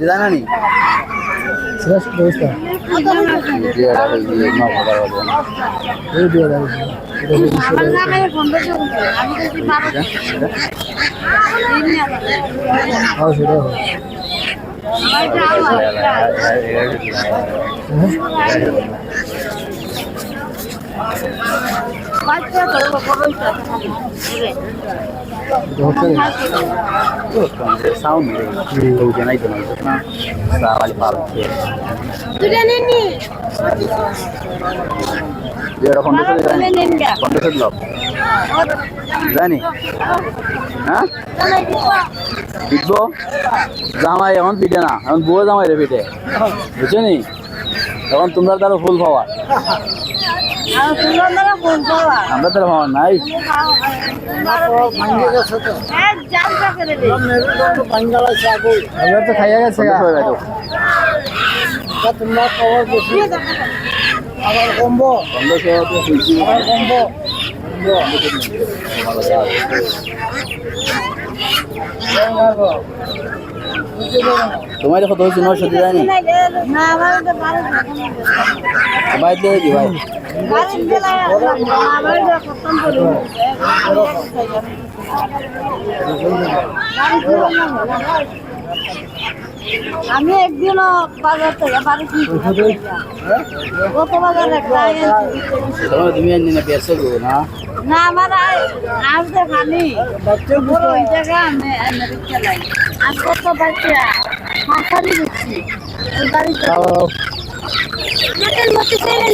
জানা নি? শ্রেষ্ঠ ব্যবস্থা এই জানি হ্যাঁ পিটবো জামাই এখন পিটে না এখন বউ জামাই রে পিটে বুঝছ এখন তোমরা তারও ফুল পাওয়ার আমরা তার পাওয়ার নাই। গেছে তো খাইয়া গেছে তোমরা খবর বেশি আবার কমবো। কমবো। তোমার কত হয়েছে নয়শো দিয়ে যায়নি ভাই দিয়ে দি ভাই? আমার আমি একদিনও বাজার থেকে বাড়ি কি কত বাজার তুমি আনি না বেরছো গো না? না আমার আজ তো খালি বড় ওই জায়গা আমি আমেরিকা লাই আজ কত বাচ্চা? মাথারি দিচ্ছি। বাড়িতে মতো ছেড়ে